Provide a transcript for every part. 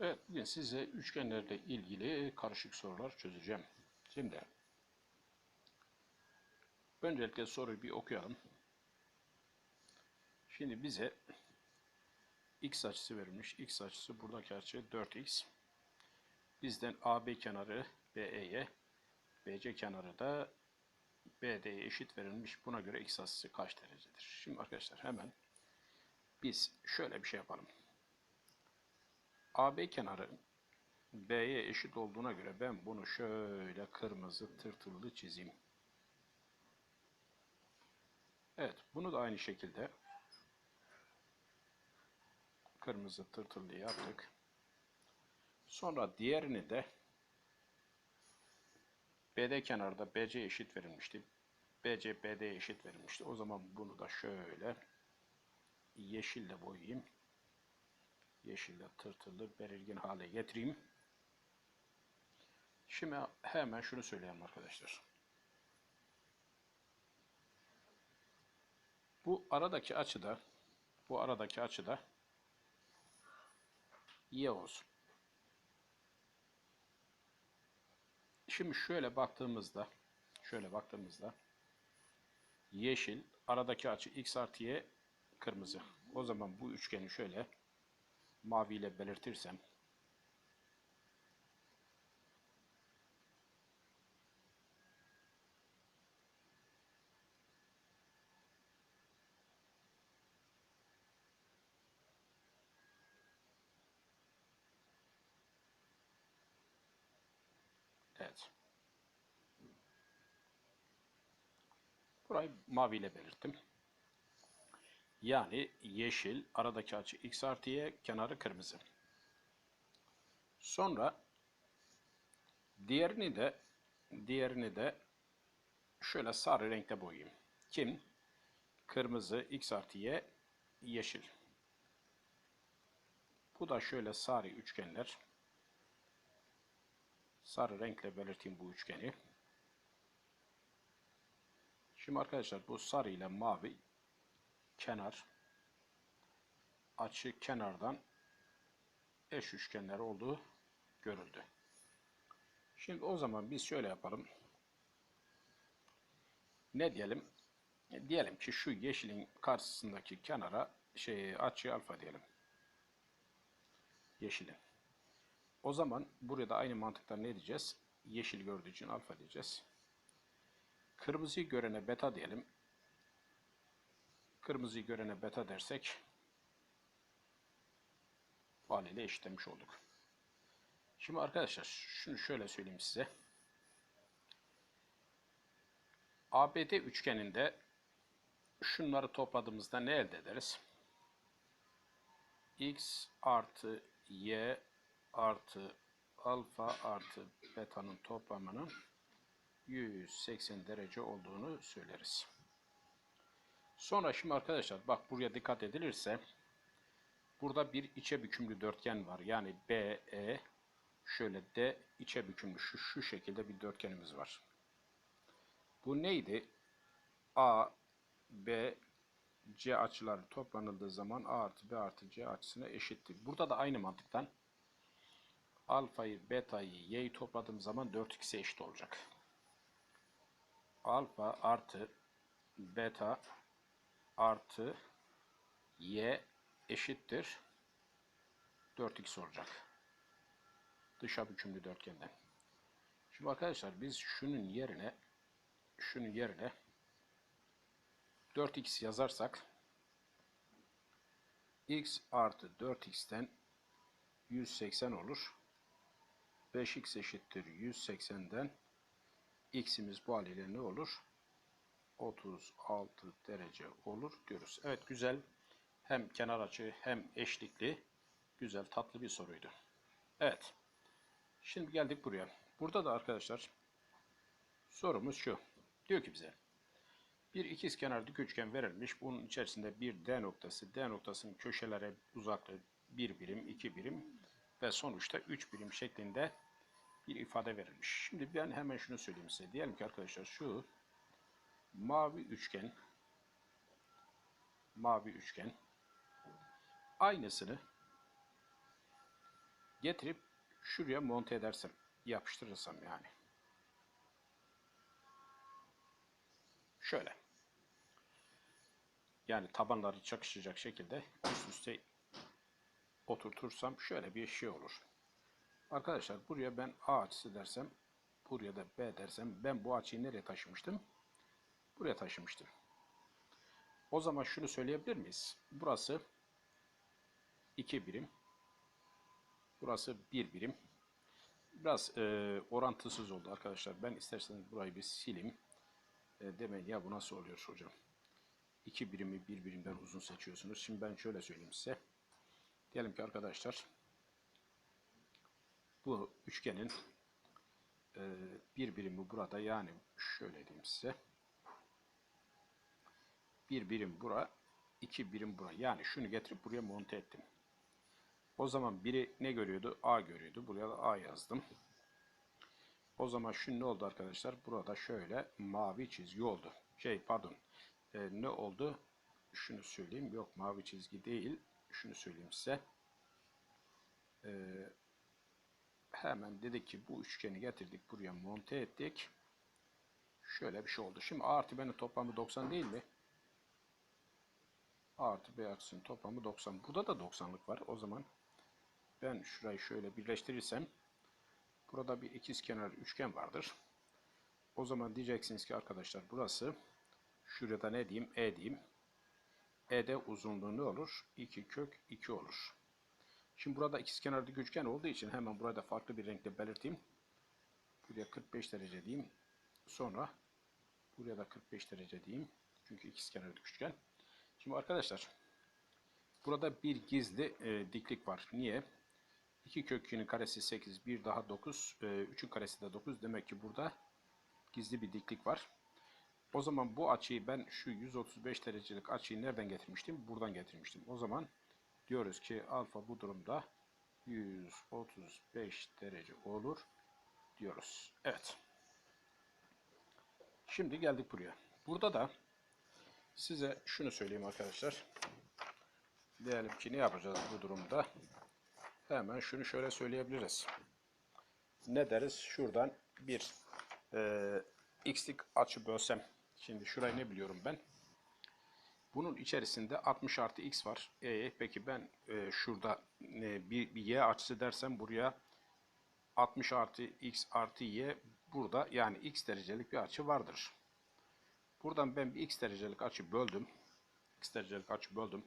Evet, bugün size üçgenlerle ilgili karışık sorular çözeceğim. Şimdi, öncelikle soruyu bir okuyalım. Şimdi bize x açısı verilmiş. x açısı buradaki açı 4x. Bizden AB kenarı BE'ye, BC kenarı da BD'ye eşit verilmiş. Buna göre x açısı kaç derecedir? Şimdi arkadaşlar hemen biz şöyle bir şey yapalım. AB kenarı B'ye eşit olduğuna göre ben bunu şöyle kırmızı tırtıllı çizeyim. Evet, bunu da aynı şekilde kırmızı tırtıllı yaptık. Sonra diğerini de BD kenarda BC eşit verilmişti. BC BD'ye eşit verilmişti. O zaman bunu da şöyle yeşille boyayayım yeşille tırtıllı belirgin hale getireyim. Şimdi hemen şunu söyleyelim arkadaşlar. Bu aradaki açıda bu aradaki açıda y olsun. Şimdi şöyle baktığımızda şöyle baktığımızda yeşil aradaki açı x artı y kırmızı. O zaman bu üçgeni şöyle maviyle belirtirsem Evet. Burayı maviyle belirttim. Yani yeşil, aradaki açı x artı y, kenarı kırmızı. Sonra diğerini de diğerini de şöyle sarı renkte boyayayım. Kim? Kırmızı, x artı y, yeşil. Bu da şöyle sarı üçgenler. Sarı renkle belirteyim bu üçgeni. Şimdi arkadaşlar bu sarı ile mavi kenar açı kenardan eş üçgenler olduğu görüldü. Şimdi o zaman biz şöyle yapalım. Ne diyelim? Diyelim ki şu yeşilin karşısındaki kenara şey açı alfa diyelim. Yeşilin. O zaman burada aynı mantıkta ne diyeceğiz? Yeşil gördüğü için alfa diyeceğiz. Kırmızıyı görene beta diyelim. Kırmızıyı görene beta dersek haliyle eşitlemiş olduk. Şimdi arkadaşlar şunu şöyle söyleyeyim size. ABD üçgeninde şunları topladığımızda ne elde ederiz? X artı Y artı alfa artı beta'nın toplamının 180 derece olduğunu söyleriz. Sonra şimdi arkadaşlar bak buraya dikkat edilirse burada bir içe bükümlü dörtgen var. Yani BE şöyle D içe bükümlü şu, şu şekilde bir dörtgenimiz var. Bu neydi? A, B, C açıları toplanıldığı zaman A artı B artı C açısına eşittir. Burada da aynı mantıktan alfayı, betayı, y'yi topladığım zaman 4x'e eşit olacak. Alfa artı beta artı y eşittir 4x olacak. Dışa bükümlü dörtgenden. Şimdi arkadaşlar biz şunun yerine şunun yerine 4x yazarsak x artı 4x'ten 180 olur. 5x eşittir 180'den x'imiz bu haliyle ne olur? 36 derece olur diyoruz. Evet güzel. Hem kenar açı hem eşlikli. Güzel tatlı bir soruydu. Evet. Şimdi geldik buraya. Burada da arkadaşlar sorumuz şu. Diyor ki bize bir ikiz kenar dik üçgen verilmiş. Bunun içerisinde bir D noktası, D noktasının köşelere uzaklığı 1 birim, 2 birim ve sonuçta 3 birim şeklinde bir ifade verilmiş. Şimdi ben hemen şunu söyleyeyim size. Diyelim ki arkadaşlar şu mavi üçgen mavi üçgen aynısını getirip şuraya monte edersem, yapıştırırsam yani. Şöyle. Yani tabanları çakışacak şekilde üst üste oturtursam şöyle bir şey olur. Arkadaşlar buraya ben A açısı dersem, buraya da B dersem ben bu açıyı nereye taşımıştım? Buraya taşımıştım. O zaman şunu söyleyebilir miyiz? Burası 2 birim. Burası 1 birim. Biraz e, orantısız oldu arkadaşlar. Ben isterseniz burayı bir sileyim. E, demeyin ya bu nasıl oluyor hocam? 2 birimi bir birimden uzun seçiyorsunuz. Şimdi ben şöyle söyleyeyim size. Diyelim ki arkadaşlar bu üçgenin e, bir birimi burada yani şöyle diyeyim size. Bir birim bura, iki birim bura. Yani şunu getirip buraya monte ettim. O zaman biri ne görüyordu? A görüyordu. Buraya da A yazdım. O zaman şu ne oldu arkadaşlar? Burada şöyle mavi çizgi oldu. Şey pardon. E, ne oldu? Şunu söyleyeyim. Yok mavi çizgi değil. Şunu söyleyeyim size. E, hemen dedik ki bu üçgeni getirdik. Buraya monte ettik. Şöyle bir şey oldu. Şimdi A artı B'nin toplamı 90 değil mi? Artı B açısının toplamı 90. Burada da 90'lık var. O zaman ben şurayı şöyle birleştirirsem burada bir ikizkenar üçgen vardır. O zaman diyeceksiniz ki arkadaşlar burası şurada ne diyeyim? E diyeyim. E'de uzunluğu ne olur? 2 kök 2 olur. Şimdi burada ikizkenarlı üçgen olduğu için hemen burada farklı bir renkle belirteyim. Buraya 45 derece diyeyim. Sonra buraya da 45 derece diyeyim. Çünkü ikizkenarlı üçgen. Şimdi arkadaşlar burada bir gizli e, diklik var. Niye? 2 kök 2'nin karesi 8, 1 daha 9, e, 3'ün karesi de 9. Demek ki burada gizli bir diklik var. O zaman bu açıyı ben şu 135 derecelik açıyı nereden getirmiştim? Buradan getirmiştim. O zaman diyoruz ki alfa bu durumda 135 derece olur diyoruz. Evet. Şimdi geldik buraya. Burada da size şunu söyleyeyim arkadaşlar. Diyelim ki ne yapacağız bu durumda? Hemen şunu şöyle söyleyebiliriz. Ne deriz? Şuradan bir e, x'lik açı bölsem. Şimdi şurayı ne biliyorum ben? Bunun içerisinde 60 artı x var. E, peki ben e, şurada e, bir, bir y açısı dersem buraya 60 artı x artı y burada yani x derecelik bir açı vardır. Buradan ben bir x derecelik açı böldüm. x derecelik açı böldüm.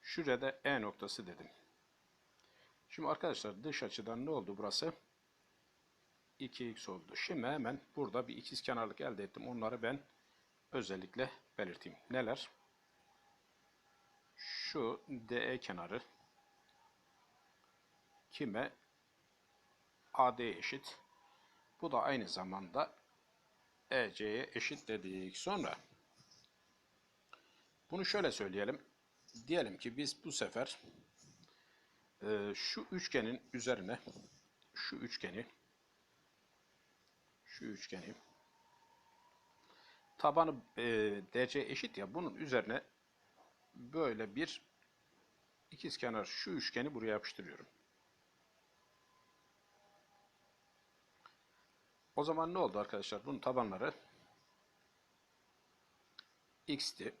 Şuraya da e noktası dedim. Şimdi arkadaşlar dış açıdan ne oldu burası? 2x oldu. Şimdi hemen burada bir ikizkenarlık elde ettim. Onları ben özellikle belirteyim. Neler? Şu DE kenarı kime? AD eşit. Bu da aynı zamanda EC'ye eşit dedik. Sonra bunu şöyle söyleyelim. Diyelim ki biz bu sefer e, şu üçgenin üzerine şu üçgeni şu üçgeni tabanı e, DC eşit ya bunun üzerine böyle bir ikizkenar şu üçgeni buraya yapıştırıyorum. O zaman ne oldu arkadaşlar? Bunun tabanları x'ti.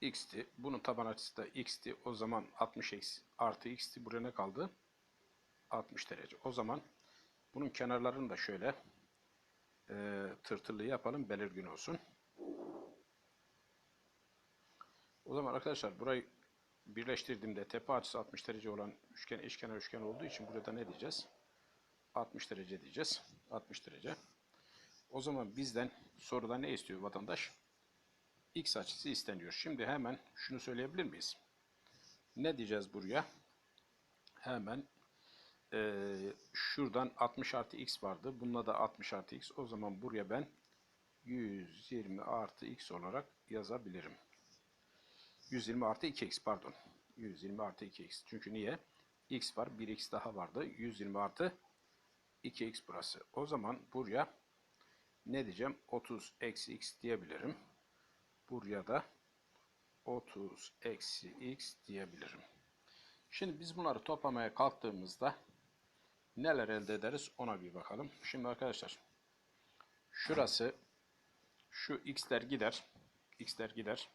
x'ti. Bunun taban açısı da x'ti. O zaman 60 eksi artı x'ti. Buraya ne kaldı? 60 derece. O zaman bunun kenarlarını da şöyle e, tırtırlı yapalım. Belirgin olsun. O zaman arkadaşlar burayı birleştirdiğimde tepe açısı 60 derece olan üçgen eşkenar üçgen olduğu için burada ne diyeceğiz? 60 derece diyeceğiz. 60 derece. O zaman bizden soruda ne istiyor vatandaş? X açısı isteniyor. Şimdi hemen şunu söyleyebilir miyiz? Ne diyeceğiz buraya? Hemen e, şuradan 60 artı x vardı. Bununla da 60 artı x. O zaman buraya ben 120 artı x olarak yazabilirim. 120 artı 2x pardon. 120 artı 2x. Çünkü niye? x var. 1x daha vardı. 120 artı 2x burası. O zaman buraya ne diyeceğim? 30 eksi x diyebilirim. Buraya da 30 eksi x diyebilirim. Şimdi biz bunları toplamaya kalktığımızda neler elde ederiz ona bir bakalım. Şimdi arkadaşlar şurası şu x'ler gider. x'ler gider.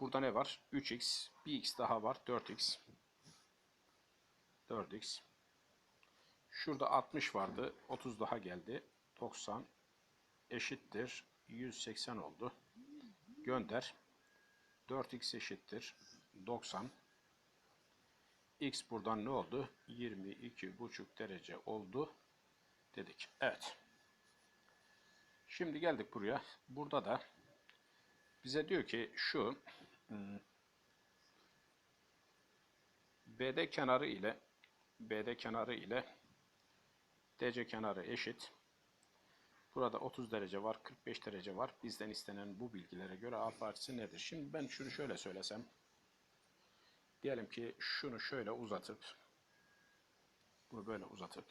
Burada ne var? 3x, bir x daha var 4x. 4x. Şurada 60 vardı. 30 daha geldi. 90 eşittir. 180 oldu. Gönder. 4x eşittir. 90. X buradan ne oldu? 22,5 derece oldu. Dedik. Evet. Şimdi geldik buraya. Burada da bize diyor ki şu hmm, BD kenarı ile BD kenarı ile DC kenarı eşit. Burada 30 derece var, 45 derece var. Bizden istenen bu bilgilere göre alfa açısı nedir? Şimdi ben şunu şöyle söylesem. Diyelim ki şunu şöyle uzatıp bunu böyle uzatıp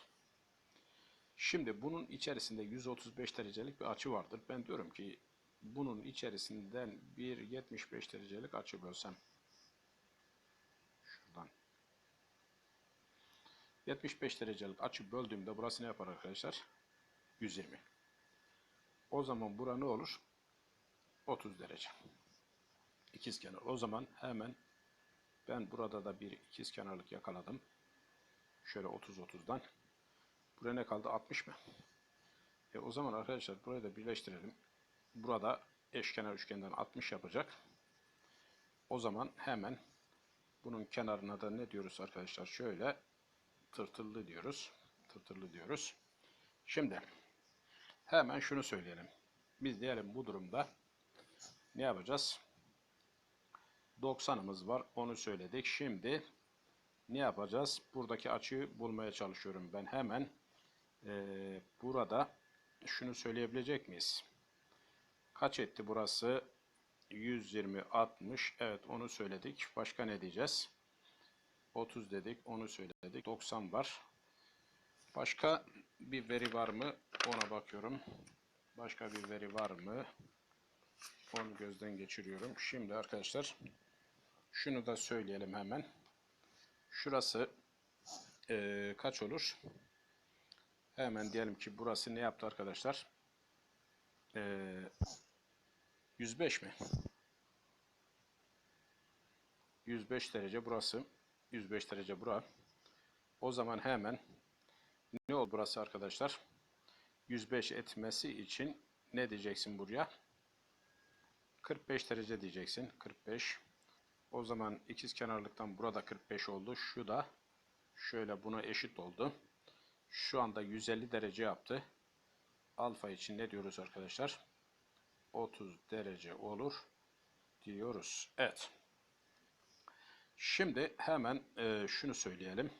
Şimdi bunun içerisinde 135 derecelik bir açı vardır. Ben diyorum ki bunun içerisinden bir 75 derecelik açı bölsem şuradan 75 derecelik açı böldüğümde burası ne yapar arkadaşlar? 120. O zaman bura ne olur? 30 derece. İkizkenar. O zaman hemen ben burada da bir ikizkenarlık yakaladım. Şöyle 30-30'dan. Buraya ne kaldı? 60 mı? E o zaman arkadaşlar burayı da birleştirelim. Burada eşkenar üçgenden 60 yapacak. O zaman hemen bunun kenarına da ne diyoruz arkadaşlar? Şöyle tırtıllı diyoruz. Tırtıllı diyoruz. Şimdi hemen şunu söyleyelim. Biz diyelim bu durumda ne yapacağız? 90'ımız var. Onu söyledik. Şimdi ne yapacağız? Buradaki açıyı bulmaya çalışıyorum ben hemen. Ee, burada şunu söyleyebilecek miyiz? Kaç etti burası? 120, 60. Evet onu söyledik. Başka ne diyeceğiz? 30 dedik. Onu söyledik. 90 var. Başka bir veri var mı? Ona bakıyorum. Başka bir veri var mı? Onu gözden geçiriyorum. Şimdi arkadaşlar şunu da söyleyelim hemen. Şurası eee, kaç olur? Hemen diyelim ki burası ne yaptı arkadaşlar? Eee 105 mi? 105 derece burası. 105 derece bura. O zaman hemen ne oldu burası arkadaşlar? 105 etmesi için ne diyeceksin buraya? 45 derece diyeceksin. 45. O zaman ikiz kenarlıktan burada 45 oldu. Şu da şöyle buna eşit oldu. Şu anda 150 derece yaptı. Alfa için ne diyoruz arkadaşlar? 30 derece olur diyoruz. Evet. Şimdi hemen e, şunu söyleyelim.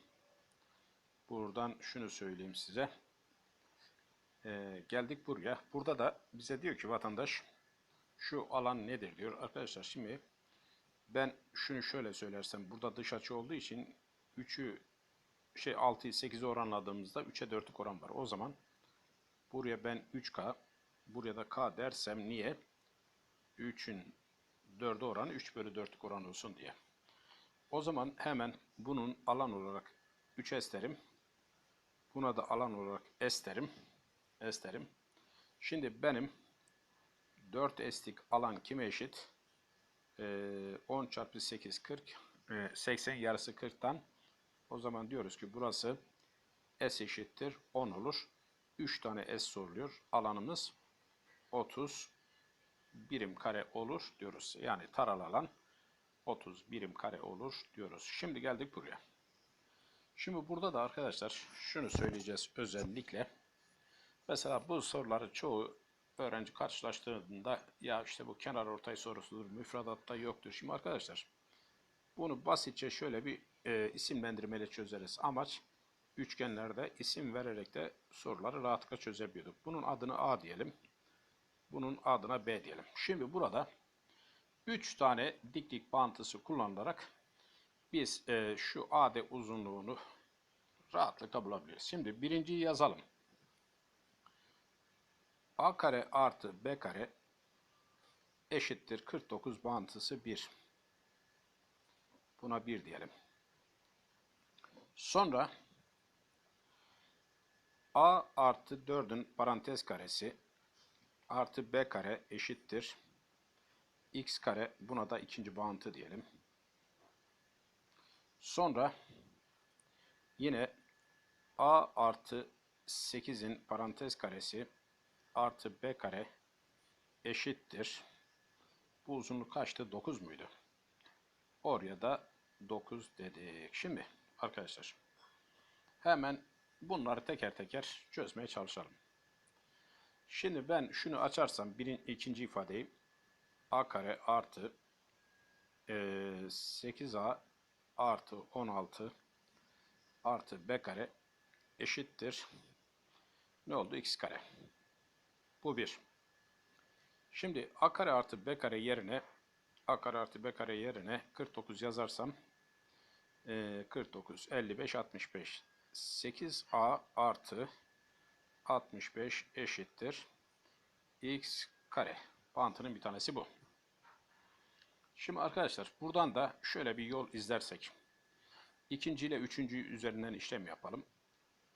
Buradan şunu söyleyeyim size. E, geldik buraya. Burada da bize diyor ki vatandaş şu alan nedir diyor. Arkadaşlar şimdi ben şunu şöyle söylersem burada dış açı olduğu için 3'ü şey 6'yı 8'e oranladığımızda 3'e 4'lük oran var. O zaman buraya ben 3K buraya da K dersem niye? 3'ün 4'e oranı 3 bölü 4'lük oran olsun diye. O zaman hemen bunun alan olarak 3 esterim. Buna da alan olarak esterim. Esterim. Şimdi benim 4 estik alan kime eşit? Ee, 10 çarpı 8 40. Ee, 80 yarısı 40'tan. O zaman diyoruz ki burası S eşittir 10 olur. 3 tane S soruluyor. Alanımız 30 birim kare olur diyoruz. Yani taralı alan 30 birim kare olur diyoruz. Şimdi geldik buraya. Şimdi burada da arkadaşlar şunu söyleyeceğiz özellikle. Mesela bu soruları çoğu öğrenci karşılaştığında ya işte bu kenar ortay sorusudur, müfredatta yoktur. Şimdi arkadaşlar bunu basitçe şöyle bir e, isimlendirmeyle çözeriz. Amaç üçgenlerde isim vererek de soruları rahatlıkla çözebiliyorduk. Bunun adını A diyelim. Bunun adına B diyelim. Şimdi burada 3 tane diklik bağıntısı kullanılarak biz e, şu AD uzunluğunu rahatlıkla bulabiliriz. Şimdi birinciyi yazalım. A kare artı B kare eşittir 49 bağıntısı 1. Buna 1 diyelim. Sonra a artı 4'ün parantez karesi artı b kare eşittir x kare buna da ikinci bağıntı diyelim. Sonra yine a artı 8'in parantez karesi artı b kare eşittir. Bu uzunluk kaçtı? 9 muydu? Oraya da 9 dedik. Şimdi arkadaşlar hemen bunları teker teker çözmeye çalışalım. Şimdi ben şunu açarsam birin, ikinci ifadeyi a kare artı e, 8a artı 16 artı b kare eşittir. Ne oldu? x kare. Bu bir. Şimdi a kare artı b kare yerine a kare artı b kare yerine 49 yazarsam e, 49, 55, 65. 8a artı 65 eşittir. x kare. Bantının bir tanesi bu. Şimdi arkadaşlar buradan da şöyle bir yol izlersek. ikinci ile üçüncü üzerinden işlem yapalım.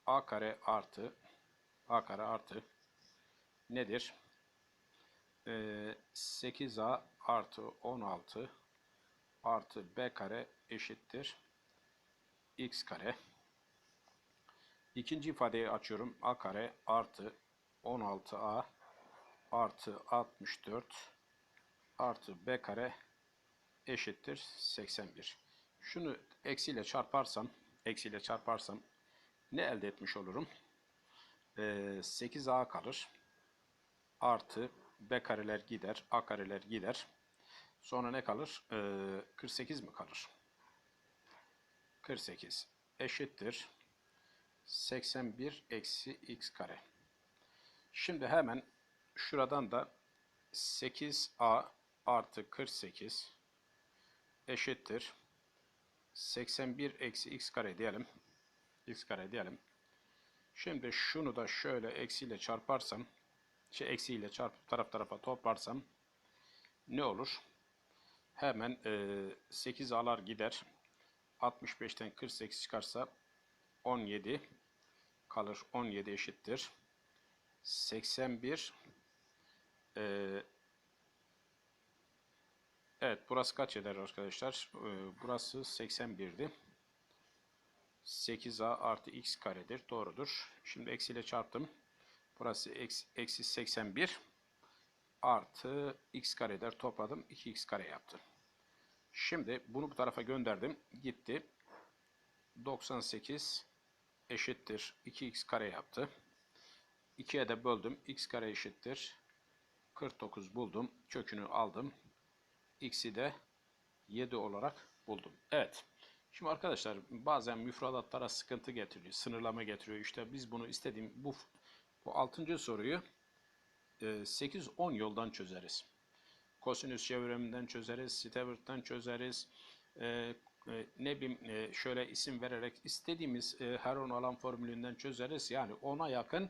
a kare artı a kare artı nedir? Ee, 8a artı 16 artı b kare eşittir x kare. İkinci ifadeyi açıyorum. a kare artı 16a artı 64 artı b kare eşittir 81. Şunu eksiyle çarparsam, eksiyle çarparsam ne elde etmiş olurum? Ee, 8a kalır. Artı b kareler gider, a kareler gider. Sonra ne kalır? Ee, 48 mi kalır? 48 eşittir 81 eksi x kare. Şimdi hemen şuradan da 8a artı 48 eşittir 81 eksi x kare diyelim. x kare diyelim. Şimdi şunu da şöyle eksiyle çarparsam şey eksiyle çarpıp taraf tarafa toplarsam ne olur? Hemen e, 8 a'lar gider. 65'ten 48 çıkarsa 17 kalır. 17 eşittir. 81 ee, Evet burası kaç eder arkadaşlar? Ee, burası 81'di. 8a artı x karedir. Doğrudur. Şimdi eksiyle çarptım. Burası eksi, eksi 81 artı x kare eder. Topladım. 2x kare yaptı. Şimdi bunu bu tarafa gönderdim. Gitti. 98 eşittir 2x kare yaptı. 2'ye de böldüm. x kare eşittir. 49 buldum. Kökünü aldım. X'i de 7 olarak buldum. Evet. Şimdi arkadaşlar bazen müfredatlara sıkıntı getiriyor. Sınırlama getiriyor. İşte biz bunu istediğim bu bu 6. soruyu 8-10 e, yoldan çözeriz. Kosinüs çevreminden çözeriz. Stewart'tan çözeriz. E, e, ne bileyim şöyle isim vererek istediğimiz Heron alan formülünden çözeriz. Yani ona yakın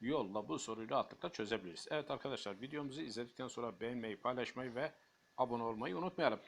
yolla bu soruyu rahatlıkla çözebiliriz. Evet arkadaşlar videomuzu izledikten sonra beğenmeyi, paylaşmayı ve abone olmayı unutmayalım.